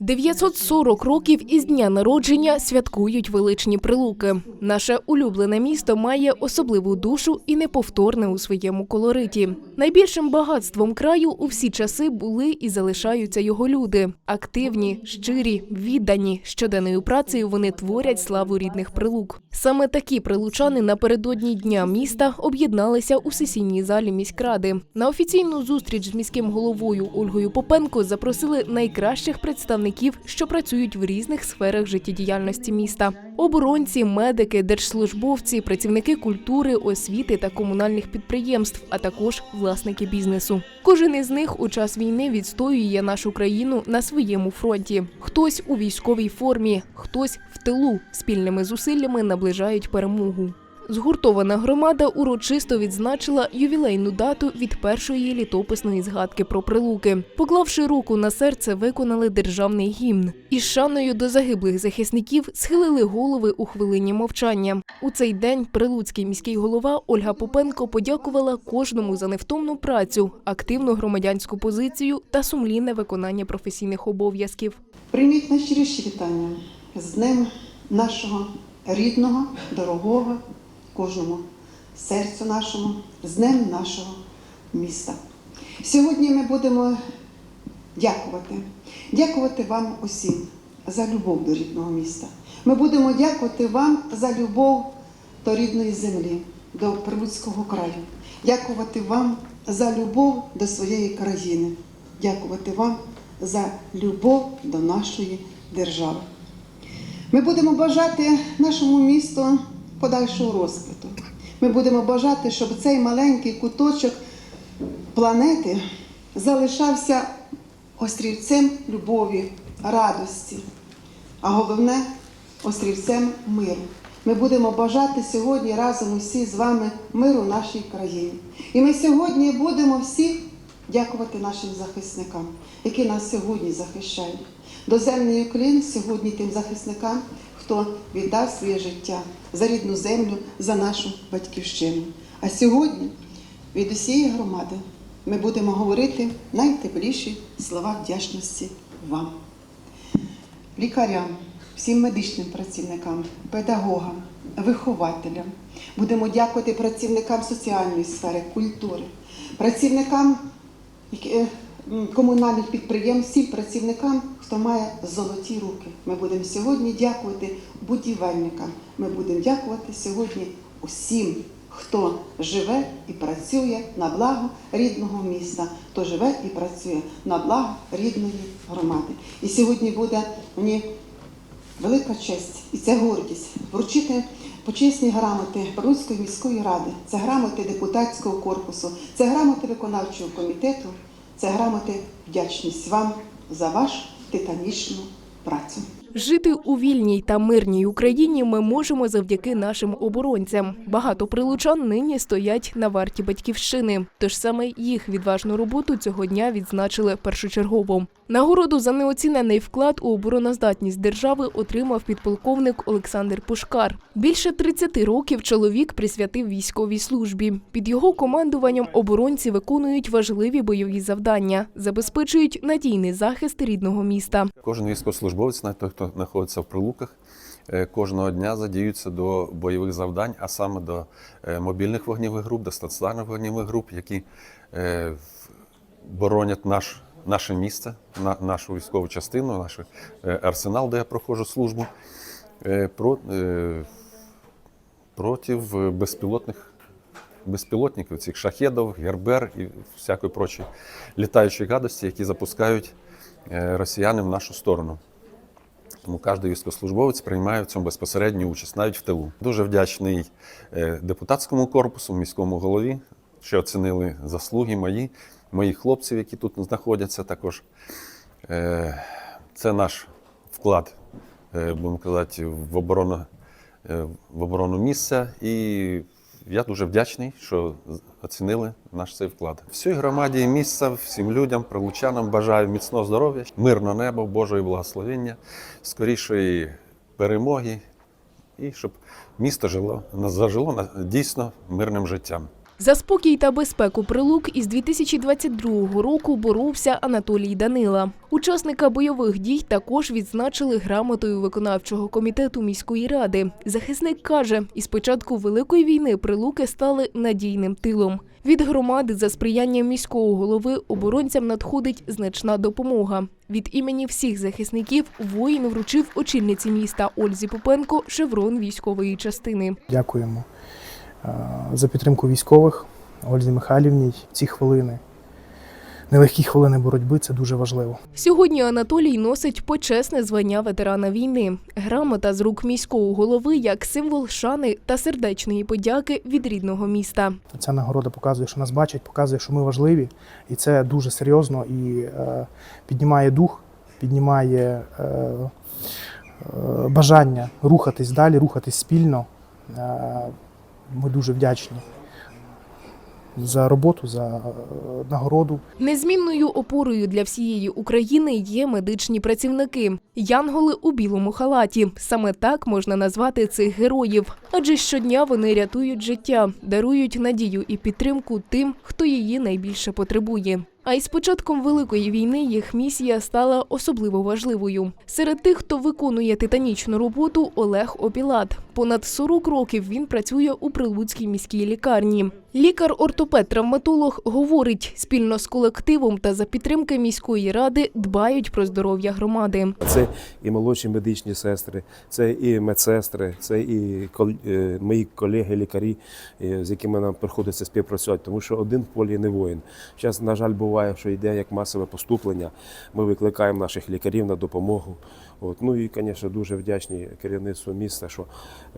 940 років із дня народження святкують величні прилуки. Наше улюблене місто має особливу душу і неповторне у своєму колориті. Найбільшим багатством краю у всі часи були і залишаються його люди. Активні, щирі, віддані. Щоденною працею вони творять славу рідних прилук. Саме такі прилучани напередодні дня міста об'єдналися у сесійній залі міськради. На офіційну зустріч з міським головою Ольгою Попенко запросили найкращих представників, що працюють в різних сферах життєдіяльності міста: оборонці, медики, держслужбовці, працівники культури, освіти та комунальних підприємств, а також власники бізнесу. Кожен із них у час війни відстоює нашу країну на своєму фронті. Хтось у військовій формі, хтось в тилу. Спільними зусиллями наближають перемогу. Згуртована громада урочисто відзначила ювілейну дату від першої літописної згадки про прилуки. Поклавши руку на серце, виконали державний гімн. Із шаною до загиблих захисників схилили голови у хвилині мовчання. У цей день прилуцький міський голова Ольга Попенко подякувала кожному за невтомну працю, активну громадянську позицію та сумлінне виконання професійних обов'язків. Прийміть найщиріші вітання з Днем нашого рідного, дорогого, кожному серцю нашому, з Днем нашого міста. Сьогодні ми будемо дякувати, дякувати вам усім за любов до рідного міста. Ми будемо дякувати вам за любов до рідної землі, до Прилуцького краю. Дякувати вам за любов до своєї країни. Дякувати вам за любов до нашої держави. Ми будемо бажати нашому місту подальшого розквіту. Ми будемо бажати, щоб цей маленький куточок планети залишався острівцем любові, радості, а головне острівцем миру. Ми будемо бажати сьогодні разом усі з вами миру нашій країні. І ми сьогодні будемо всі дякувати нашим захисникам, які нас сьогодні захищають. Доземний уклін сьогодні тим захисникам, хто віддав своє життя за рідну землю, за нашу батьківщину. А сьогодні від усієї громади ми будемо говорити найтепліші слова вдячності вам лікарям, всім медичним працівникам, педагогам, вихователям. Будемо дякувати працівникам соціальної сфери, культури, працівникам е, комунальних підприємств, всім працівникам, хто має золоті руки. Ми будемо сьогодні дякувати будівельникам. Ми будемо дякувати сьогодні усім, хто живе і працює на благо рідного міста, хто живе і працює на благо рідної громади. І сьогодні буде мені велика честь і це гордість вручити почесні грамоти Прилуцької міської ради. Це грамоти депутатського корпусу, це грамоти виконавчого комітету, це грамоти вдячність вам за вашу титанічну працю. Жити у вільній та мирній Україні ми можемо завдяки нашим оборонцям. Багато прилучан нині стоять на варті батьківщини. Тож саме їх відважну роботу цього дня відзначили першочергово. Нагороду за неоцінений вклад у обороноздатність держави отримав підполковник Олександр Пушкар. Більше 30 років чоловік присвятив військовій службі. Під його командуванням оборонці виконують важливі бойові завдання, забезпечують надійний захист рідного міста. Кожен військовослужбовець, навіть той, хто знаходиться в прилуках, е, кожного дня задіються до бойових завдань, а саме до е, мобільних вогневих груп, до стаціонарних вогневих груп, які е, боронять наш, наше місце, нашу військову частину, наш арсенал, де я проходжу службу, про, проти безпілотних безпілотників, цих шахедів, гербер і всякої прочої літаючої гадості, які запускають росіяни в нашу сторону. Тому кожен військовослужбовець приймає в цьому безпосередню участь, навіть в тилу. Дуже вдячний е, депутатському корпусу, міському голові, що оцінили заслуги мої, моїх хлопців, які тут знаходяться також. Е, Це наш вклад, е, будемо казати, в оборону, в оборону місця. І я дуже вдячний, що оцінили наш цей вклад. Всій громаді місця, всім людям, прилучанам бажаю міцного здоров'я, мирного неба, Божої благословення, скорішої перемоги і щоб місто жило зажило дійсно мирним життям. За спокій та безпеку прилук із 2022 року боровся Анатолій Данила. Учасника бойових дій також відзначили грамотою виконавчого комітету міської ради. Захисник каже, із початку великої війни прилуки стали надійним тилом. Від громади за сприянням міського голови оборонцям надходить значна допомога. Від імені всіх захисників воїн вручив очільниці міста Ользі Попенко шеврон військової частини. Дякуємо за підтримку військових Ользі Михайлівні. Ці хвилини, нелегкі хвилини боротьби це дуже важливо. Сьогодні Анатолій носить почесне звання ветерана війни. Грамота з рук міського голови як символ шани та сердечної подяки від рідного міста. Ця нагорода показує, що нас бачать, показує, що ми важливі, і це дуже серйозно і е, піднімає дух, піднімає е, е, бажання рухатись далі, рухатись спільно. Е, ми дуже вдячні за роботу, за е, нагороду. Незмінною опорою для всієї України є медичні працівники. Янголи у білому халаті. Саме так можна назвати цих героїв. Адже щодня вони рятують життя, дарують надію і підтримку тим, хто її найбільше потребує. А із початком великої війни їх місія стала особливо важливою. Серед тих, хто виконує титанічну роботу, Олег Опілат. Понад 40 років він працює у Прилуцькій міській лікарні. Лікар-ортопед-травматолог говорить, спільно з колективом та за підтримки міської ради дбають про здоров'я громади. Це і молодші медичні сестри, це і медсестри, це і е, мої колеги-лікарі, е, з якими нам приходиться співпрацювати, тому що один в полі не воїн. Зараз, на жаль, буває, що йде як масове поступлення. Ми викликаємо наших лікарів на допомогу. От. Ну і, звісно, дуже вдячні керівництву міста, що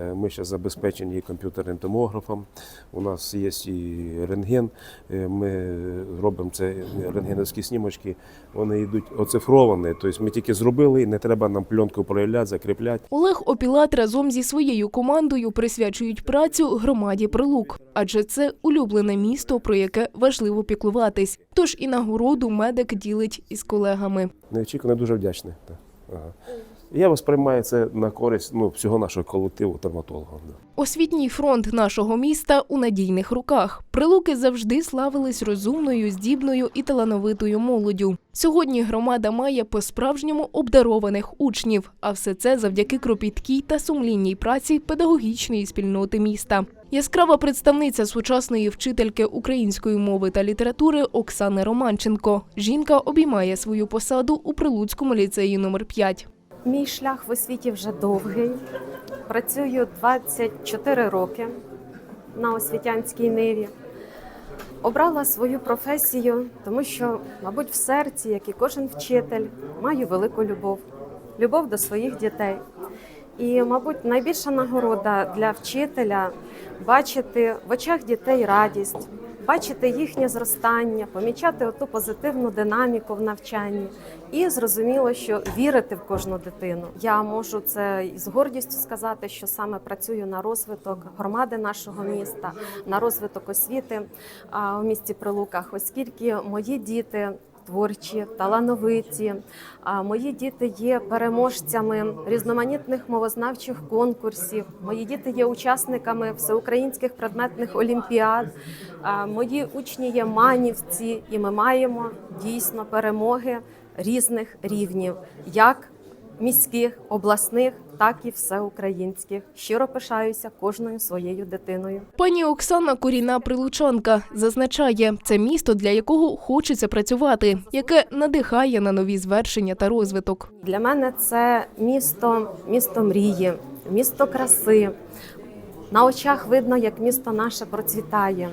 е, ми зараз забезпечені і комп'ютерним томографом. У нас є і рентген. Е, Ми робимо це рентгеновські снімочки. Вони йдуть оцифровані. Тобто ми тільки зробили, і не треба нам пленку проявляти, закріпляти. Олег Опілат разом зі своєю командою присвячують працю громаді Прилук, адже це улюблене місто, про яке важливо піклуватись. Тож і нагороду медик ділить із колегами. Неочікувано дуже вдячний. Ага. Я восприймаю це на користь ну, всього нашого колективу травматологів. Да. Освітній фронт нашого міста у надійних руках. Прилуки завжди славились розумною, здібною і талановитою молоддю. Сьогодні громада має по-справжньому обдарованих учнів, а все це завдяки кропіткій та сумлінній праці педагогічної спільноти міста. Яскрава представниця сучасної вчительки української мови та літератури Оксани Романченко. Жінка обіймає свою посаду у Прилуцькому ліцеї номер 5. Мій шлях в освіті вже довгий. Працюю 24 роки на освітянській ниві. Обрала свою професію, тому що, мабуть, в серці, як і кожен вчитель, маю велику любов, любов до своїх дітей. І, мабуть, найбільша нагорода для вчителя бачити в очах дітей радість, бачити їхнє зростання, помічати оту позитивну динаміку в навчанні і зрозуміло, що вірити в кожну дитину. Я можу це з гордістю сказати, що саме працюю на розвиток громади нашого міста, на розвиток освіти у місті Прилуках, оскільки мої діти. Творчі, талановиті. Мої діти є переможцями різноманітних мовознавчих конкурсів. Мої діти є учасниками всеукраїнських предметних олімпіад. Мої учні є манівці, і ми маємо дійсно перемоги різних рівнів, як міських, обласних, так і всеукраїнських. Щиро пишаюся кожною своєю дитиною. Пані Оксана Коріна Прилучанка зазначає, це місто, для якого хочеться працювати, яке надихає на нові звершення та розвиток. Для мене це місто, місто мрії, місто краси. На очах видно, як місто наше процвітає.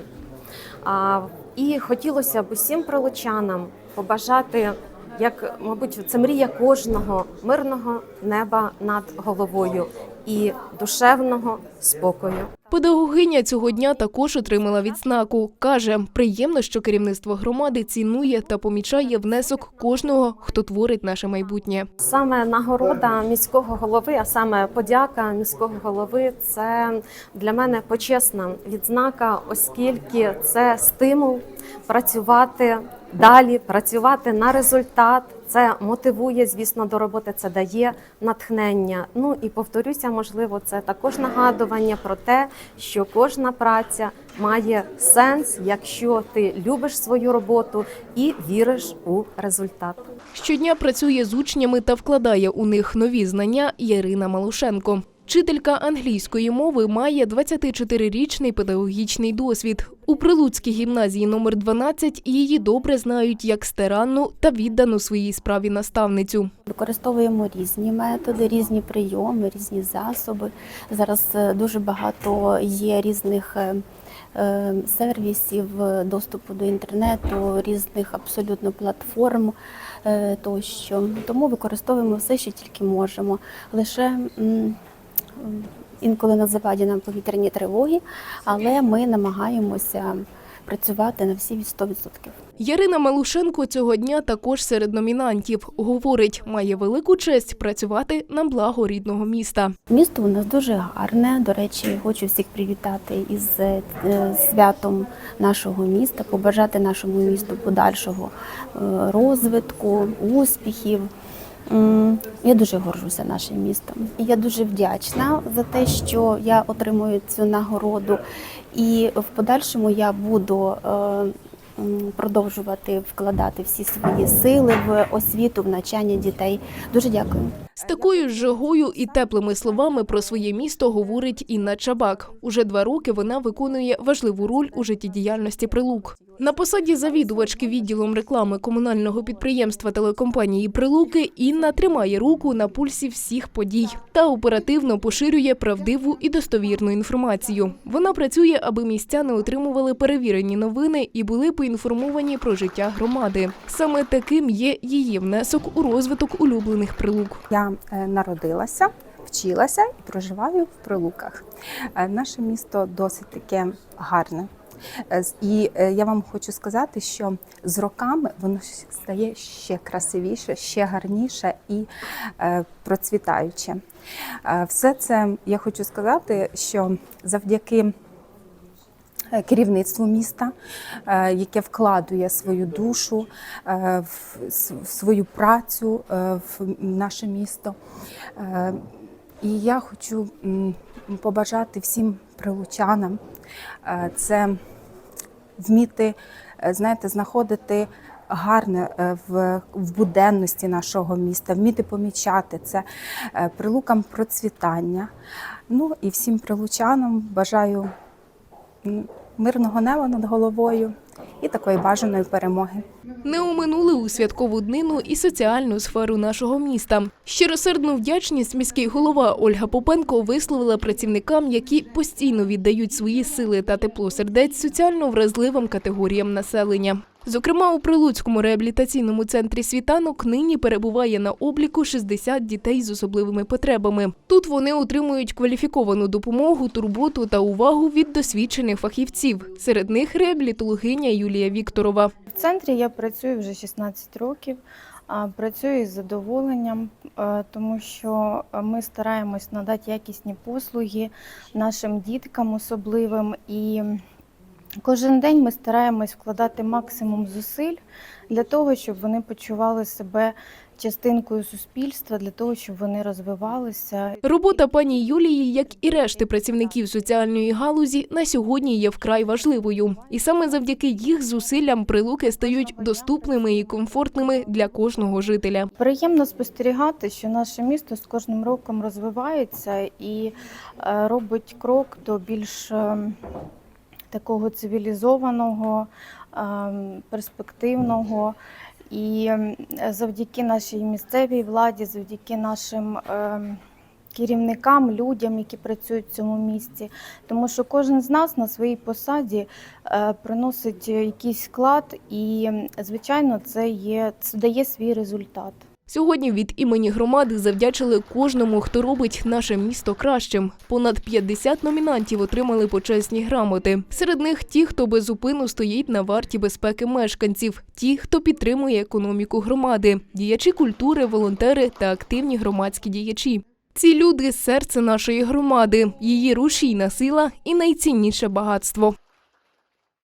І хотілося б усім прилучанам побажати, як, мабуть, це мрія кожного мирного неба над головою і душевного спокою. Педагогиня цього дня також отримала відзнаку. Каже, приємно, що керівництво громади цінує та помічає внесок кожного, хто творить наше майбутнє. Саме нагорода міського голови, а саме подяка міського голови, це для мене почесна відзнака, оскільки це стимул працювати далі, працювати на результат, Це мотивує, звісно, до роботи, це дає натхнення. Ну і повторюся, можливо, це також нагадування про те, що кожна праця має сенс, якщо ти любиш свою роботу і віриш у результат. Щодня працює з учнями та вкладає у них нові знання Ярина Малушенко. Вчителька англійської мови має 24-річний педагогічний досвід. У Прилуцькій гімназії номер 12 її добре знають як старанну та віддану своїй справі наставницю. Використовуємо різні методи, різні прийоми, різні засоби. Зараз е, дуже багато є різних е, е, сервісів доступу до інтернету, різних абсолютно платформ тощо. Тому використовуємо все, що тільки можемо. Лише інколи на заваді нам повітряні тривоги, але ми намагаємося працювати на всі 100%. Ярина Малушенко цього дня також серед номінантів. Говорить, має велику честь працювати на благо рідного міста. Місто у нас дуже гарне. До речі, хочу всіх привітати із е, святом нашого міста, побажати нашому місту подальшого е, розвитку, успіхів. Я дуже горжуся нашим містом. Я дуже вдячна за те, що я отримую цю нагороду. І в подальшому я буду е, продовжувати вкладати всі свої сили в освіту, в навчання дітей. Дуже дякую. З такою жагою і теплими словами про своє місто говорить Інна Чабак. Уже два роки вона виконує важливу роль у життєдіяльності Прилук. На посаді завідувачки відділом реклами комунального підприємства телекомпанії Прилуки Інна тримає руку на пульсі всіх подій та оперативно поширює правдиву і достовірну інформацію. Вона працює, аби містяни отримували перевірені новини і були поінформовані про життя громади. Саме таким є її внесок у розвиток улюблених прилук. Я е, народилася, вчилася і проживаю в Прилуках. Е, Наше місто досить таке гарне. Е, І я вам хочу сказати, що з роками воно стає ще красивіше, ще гарніше і процвітаюче. Все це я хочу сказати, що завдяки керівництву міста, е, яке вкладує свою душу е, в свою працю е, в наше місто. Е, І я хочу побажати всім прилучанам е, це вміти, е, знаєте, знаходити гарне е, в, в буденності нашого міста, вміти помічати це е, прилукам процвітання. Ну і всім прилучанам бажаю мирного неба над головою і такої бажаної перемоги. Не оминули у святкову днину і соціальну сферу нашого міста. Щиросердну вдячність міський голова Ольга Попенко висловила працівникам, які постійно віддають свої сили та тепло сердець соціально вразливим категоріям населення. Зокрема, у Прилуцькому реабілітаційному центрі світанок нині перебуває на обліку 60 дітей з особливими потребами. Тут вони отримують кваліфіковану допомогу, турботу та увагу від досвідчених фахівців. Серед них реабілітологиня Юлія Вікторова. В центрі я працюю вже 16 років. Працюю із задоволенням, тому що ми стараємось надати якісні послуги нашим діткам особливим. І кожен день ми стараємось вкладати максимум зусиль для того, щоб вони почували себе частинкою суспільства, для того, щоб вони розвивалися Робота пані Юлії, як і решти працівників соціальної галузі, на сьогодні є вкрай важливою, і саме завдяки їх зусиллям прилуки стають доступними і комфортними для кожного жителя. Приємно спостерігати, що наше місто з кожним роком розвивається і е, робить крок до більш е, такого цивілізованого, е, перспективного. І е, завдяки нашій місцевій владі, завдяки нашим е, керівникам, людям, які працюють в цьому місті, тому що кожен з нас на своїй посаді е, приносить якийсь вклад, і звичайно, це є це дає свій результат. Сьогодні від імені громади завдячили кожному, хто робить наше місто кращим. Понад 50 номінантів отримали почесні грамоти. Серед них ті, хто без зупину стоїть на варті безпеки мешканців, ті, хто підтримує економіку громади, діячі культури, волонтери та активні громадські діячі. Ці люди серце нашої громади, її рушійна сила і найцінніше багатство.